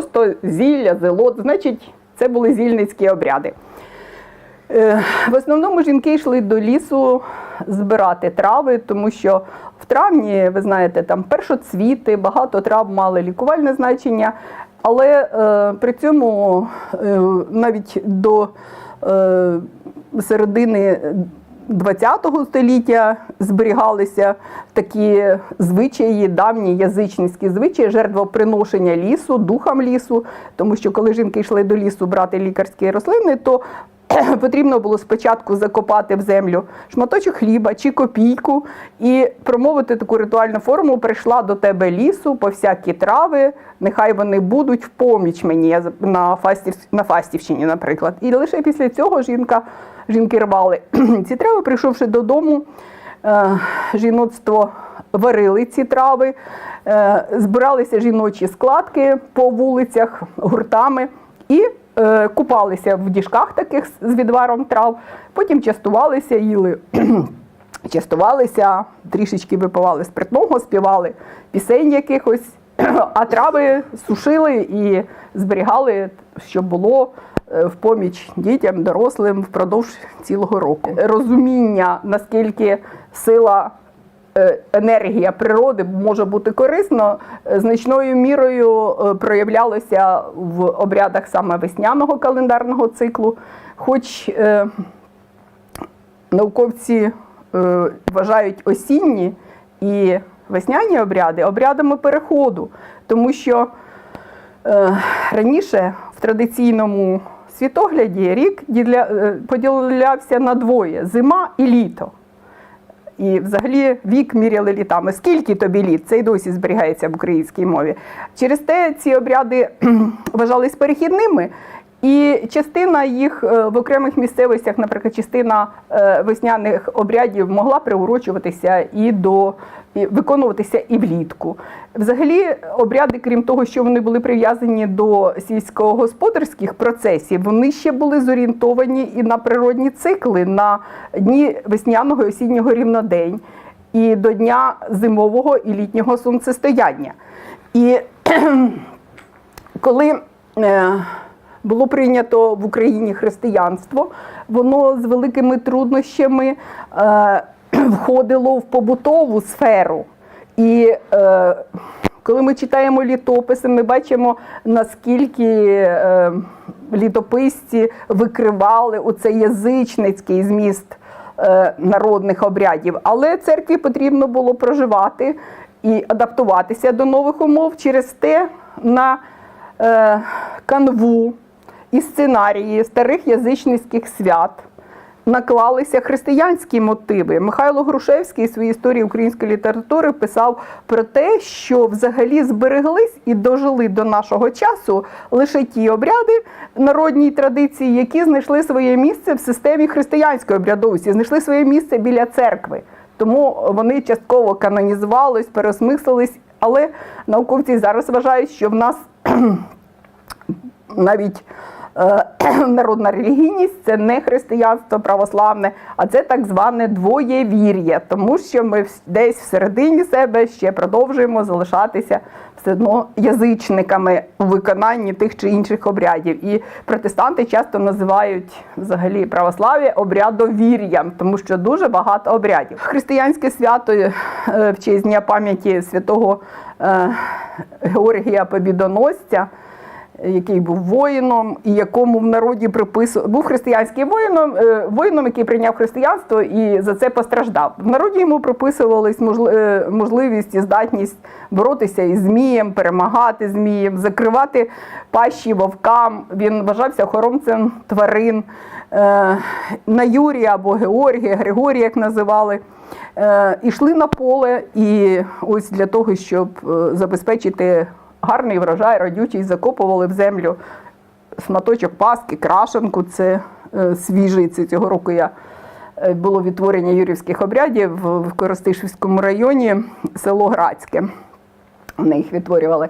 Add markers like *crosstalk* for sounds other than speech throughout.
просто зілля, зелот. Значить, це були зільницькі обряди. Е, В основному жінки йшли до лісу збирати трави, тому що в травні, ви знаєте, там першоцвіти, багато трав мали лікувальне значення, але е, при цьому е, навіть до е, середини ХХ століття зберігалися такі звичаї, давні язичницькі звичаї, жертвоприношення лісу, духам лісу, тому що коли жінки йшли до лісу брати лікарські рослини, то *clears throat* потрібно було спочатку закопати в землю шматочок хліба чи копійку і промовити таку ритуальну форму прийшла до тебе лісу по всякі трави, нехай вони будуть в поміч мені на, Фастів, на Фастівщині, наприклад. І лише після цього жінка, жінки рвали *clears throat* ці трави, прийшовши додому, е, жіноцтво варили ці трави, е, збиралися жіночі складки по вулицях гуртами і купалися в діжках таких з- відваром трав, потім частувалися, їли. *clears throat* Частувалися, трішечки випивали спиртного, співали пісень якихось, *clears throat* а трави сушили і зберігали, щоб було е, в поміч дітям, дорослим впродовж цілого року. Розуміння, наскільки сила е, енергія природи може бути корисно, е, значною мірою е, проявлялося в обрядах саме весняного календарного циклу. Хоч е, науковці е, вважають осінні і весняні обряди обрядами переходу, тому що е, раніше в традиційному світогляді рік е, поділявся на двоє зима і літо. І взагалі вік міряли літами. Скільки тобі літ? Це й досі зберігається в українській мові. Через те ці обряди вважались перехідними, і частина їх е, в окремих місцевостях, наприклад, частина е, весняних обрядів могла приурочуватися і до і виконуватися і влітку. Взагалі, обряди, крім того, що вони були прив'язані до сільськогосподарських процесів, вони ще були зорієнтовані і на природні цикли, на дні весняного і осіннього рівнодень, і до дня зимового і літнього сонцестояння. І коли е, було прийнято в Україні християнство, воно з великими труднощами е, *clears throat* входило в побутову сферу. І е, коли ми читаємо літописи, ми бачимо, наскільки е, літописці викривали оцей язичницький зміст е, народних обрядів. Але церкві потрібно було проживати і адаптуватися до нових умов через те на е, канву і сценарії старих язичницьких свят наклалися християнські мотиви. Михайло Грушевський в своїй історії української літератури писав про те, що взагалі збереглись і дожили до нашого часу лише ті обряди народній традиції, які знайшли своє місце в системі християнської обрядовості, знайшли своє місце біля церкви. Тому вони частково канонізувались, переосмислились, але науковці зараз вважають, що в нас *clears throat* навіть *clears throat* народна релігійність це не християнство православне, а це так зване двоєвір'я, тому що ми десь всередині себе ще продовжуємо залишатися все одно язичниками у виконанні тих чи інших обрядів. І протестанти часто називають взагалі православ'я обрядовір'ям, тому що дуже багато обрядів. Християнське свято е, в честь дня пам'яті святого е, Георгія Побідоносця який був воїном, і якому в народі приписував, був християнським воїном, е, воїном, який прийняв християнство і за це постраждав. В народі йому приписувались можли- е, можливість і здатність боротися із змієм, перемагати змієм, закривати пащі вовкам. Він вважався охоронцем тварин. Е, На Юрія або Георгія, Григорія, як називали. Ішли на поле, і ось для того, щоб забезпечити гарний врожай, родючий, закопували в землю шматочок паски, крашенку. Це е, свіжий. Це цього року я е, було відтворення юрівських обрядів в Коростишівському районі, село Грацьке. Вони їх відтворювали.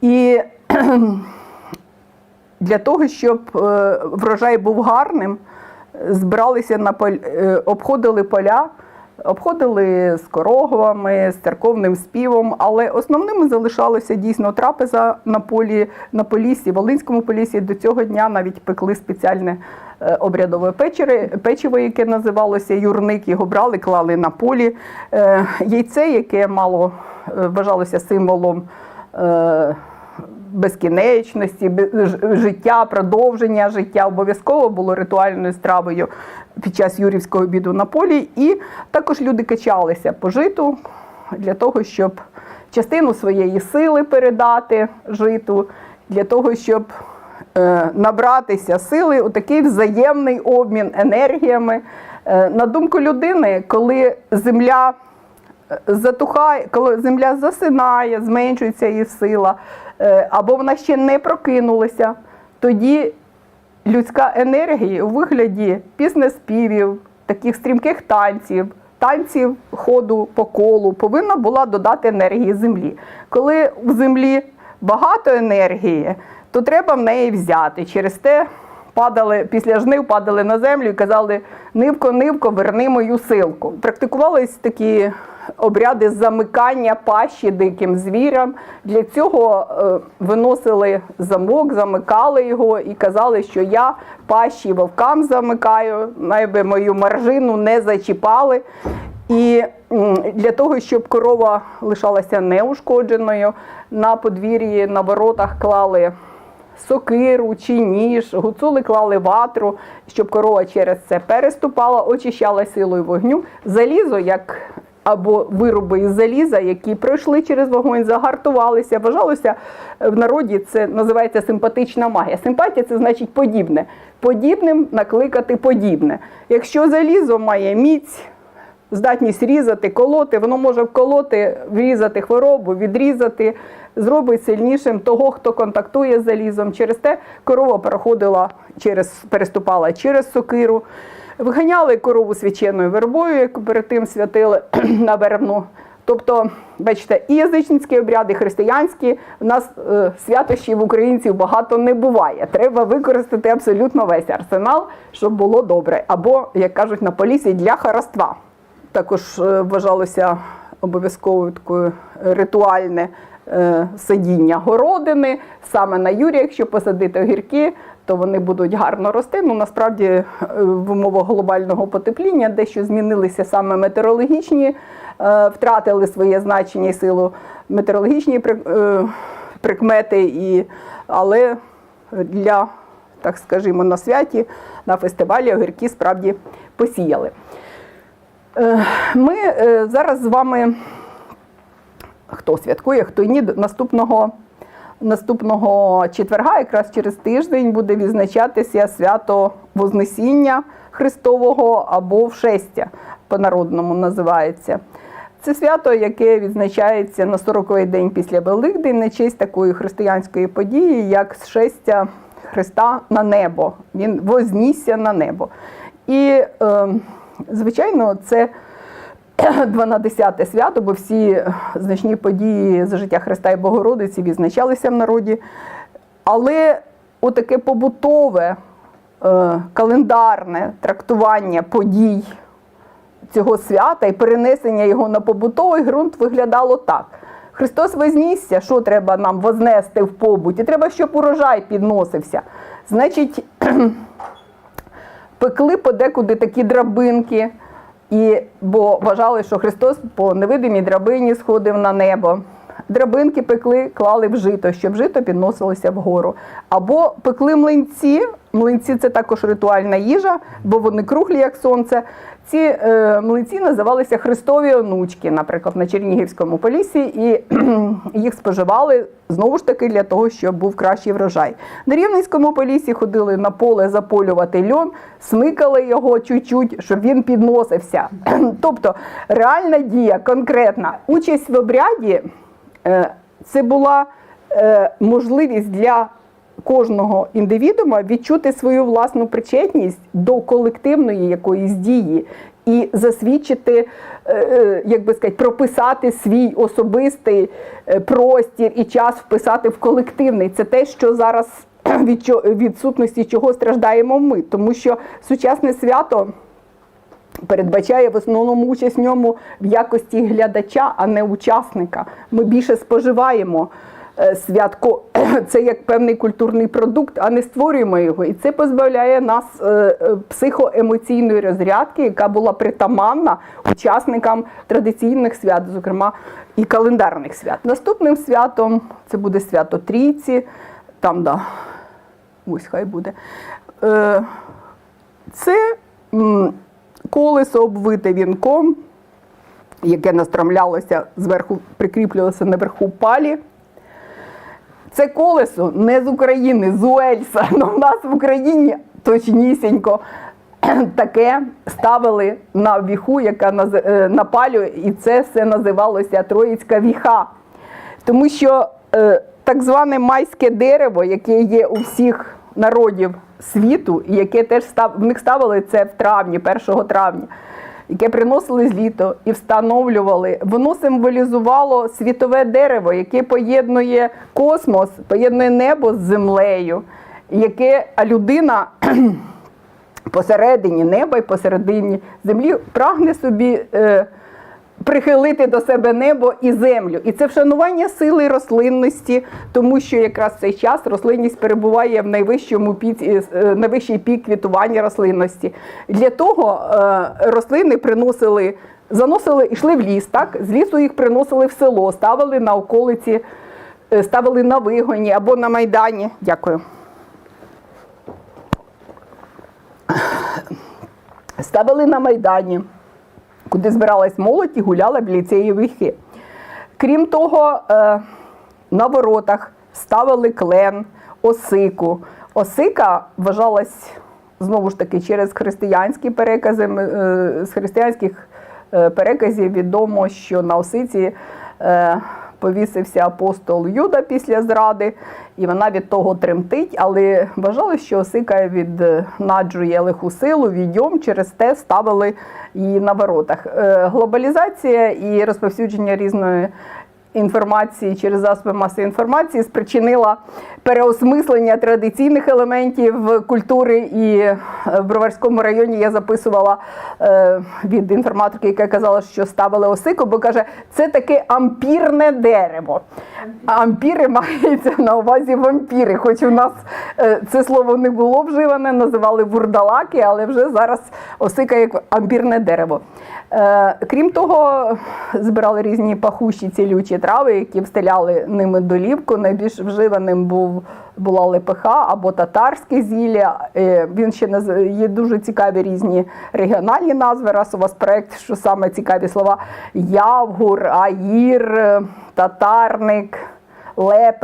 І *clears throat* для того, щоб е, врожай був гарним, збиралися на поль... обходили поля Обходили з корогвами, з церковним співом, але основними залишалося дійсно трапеза на полі на полісі, Волинському полісі. До цього дня навіть пекли спеціальне е, обрядове печиво, яке називалося юрник. Його брали, клали на полі. Е, Яйце, яке мало е, вважалося символом. Безкінечності, бе- життя, продовження життя обов'язково було ритуальною стравою під час Юрівського обіду на полі. І також люди качалися по житу для того, щоб частину своєї сили передати житу, для того, щоб е, набратися сили у такий взаємний обмін енергіями. Е, на думку людини, коли земля затухає, коли земля засинає, зменшується її сила, е, або вона ще не прокинулася, тоді людська енергія у вигляді піснеспівів, таких стрімких танців, танців ходу по колу повинна була додати енергії землі. Коли в землі багато енергії, то треба в неї взяти. Через те падали після жнив, падали на землю і казали: Нивко, нивко, верни мою силку. Практикувались такі обряди замикання пащі диким звірям. Для цього е, виносили замок, замикали його і казали, що я пащі вовкам замикаю, найби мою маржину не зачіпали. І для того, щоб корова лишалася неушкодженою, на подвір'ї на воротах клали сокиру чи ніж, гуцули клали ватру, щоб корова через це переступала, очищала силою вогню. Залізо, як або вироби із заліза, які пройшли через вогонь, загартувалися. Вважалося в народі, це називається симпатична магія. Симпатія це значить подібне. Подібним накликати подібне. Якщо залізо має міць, здатність різати, колоти, воно може вколоти, врізати хворобу, відрізати, зробить сильнішим того, хто контактує з залізом. Через те корова переходила через, переступала через сокиру. Виганяли корову свяченою вербою, яку перед тим святили *clears throat* на вербну. Тобто, бачите, і язичницькі обряди, і християнські. У нас е, святощів українців багато не буває. Треба використати абсолютно весь арсенал, щоб було добре. Або, як кажуть на полісі, для хараства. Також е, вважалося обов'язковою такою ритуальне е, садіння городини. Саме на Юрі, якщо посадити огірки, то вони будуть гарно рости. Ну насправді е, в умовах глобального потепління дещо змінилися саме метеорологічні, втратили своє значення і силу метеорологічні при- прикмети, і, але для, так скажімо, на святі, на фестивалі огірки справді посіяли. Е, Ми е, зараз з вами, хто святкує, хто ні, наступного, наступного четверга, якраз через тиждень, буде відзначатися свято Вознесіння Христового або Вшестя по-народному називається. Це свято, яке відзначається на 40-й день після Великдень на честь такої християнської події, як зшестя Христа на небо. Він вознісся на небо. І, е, звичайно, це *clears throat* 12 свято, бо всі значні події за життя Христа і Богородиці відзначалися в народі. Але отаке побутове, е, календарне трактування подій цього свята і перенесення його на побутовий ґрунт виглядало так. Христос вознісся, що треба нам вознести в побуті? Треба, щоб урожай підносився. Значить, *clears throat* пекли подекуди такі драбинки, і, бо вважали, що Христос по невидимій драбині сходив на небо. Драбинки пекли, клали в жито, щоб жито підносилося вгору. Або пекли млинці. Млинці це також ритуальна їжа, бо вони круглі, як сонце. Ці е, млинці називалися Христові онучки, наприклад, на Чернігівському полісі, і *clears throat* їх споживали знову ж таки для того, щоб був кращий врожай. На Рівненському полісі ходили на поле заполювати льон, смикали його чуть-чуть, щоб він підносився. *clears throat* тобто реальна дія, конкретна участь в обряді. Е, Це була е, можливість для кожного індивідуума відчути свою власну причетність до колективної якоїсь дії і засвідчити, е, як би сказати, прописати свій особистий простір і час вписати в колективний. Це те, що зараз *clears throat* від відсутності чого страждаємо ми, тому що сучасне свято передбачає в основному участь в ньому в якості глядача, а не учасника. Ми більше споживаємо е, святко, *clears throat* це як певний культурний продукт, а не створюємо його. І це позбавляє нас е, е, психоемоційної розрядки, яка була притаманна учасникам традиційних свят, зокрема і календарних свят. Наступним святом це буде свято Трійці. Там, да, ось хай буде. Це колесо обвите вінком, яке настромлялося зверху, прикріплювалося наверху палі. Це колесо не з України, з Уельса. *laughs* Но в нас в Україні точнісінько *clears throat* таке ставили на віху, яка е, на палю, і це все називалося Троїцька віха. Тому що е, так зване майське дерево, яке є у всіх народів світу, яке теж став, в них ставили це в травні, 1 травня, яке приносили з літо і встановлювали, воно символізувало світове дерево, яке поєднує космос, поєднує небо з землею, яке а людина *clears throat* посередині неба і посередині землі прагне собі. Е, Прихилити до себе небо і землю, і це вшанування сили рослинності, тому що якраз в цей час рослинність перебуває в найвищому піці, е, найвищий пік квітування рослинності. Для того е, рослини приносили, заносили, йшли в ліс, так з лісу їх приносили в село, ставили на околиці, е, ставили на вигоні або на майдані. Дякую. Ставили на майдані куди збиралась молодь і гуляла біля цієї вихи. Крім того, е, на воротах ставили клен, осику. Осика вважалась знову ж таки через християнські перекази. е, З християнських е, переказів відомо, що на осиці повісився апостол Юда після зради, і вона від того тремтить, але вважали, що осика віднаджує лиху силу, відьом, через те ставили її на воротах. Е, Глобалізація і розповсюдження різної інформації через засоби масової інформації спричинила переосмислення традиційних елементів культури. І е, в Броварському районі я записувала е, від інформаторки, яка казала, що ставили осику, бо каже, це таке ампірне дерево. Ампіри мається на увазі вампіри. Хоч у нас е, це слово не було вживане, називали вурдалаки, але вже зараз осика як ампірне дерево. Крім того, збирали різні пахущі цілючі трави, які встеляли ними долівку. Найбільш вживаним був була лепеха або татарське зілля. Е, Він ще наз... є дуже цікаві різні регіональні назви. Раз у вас проєкт, що саме цікаві слова: Явгур, Аїр, татарник, лепе.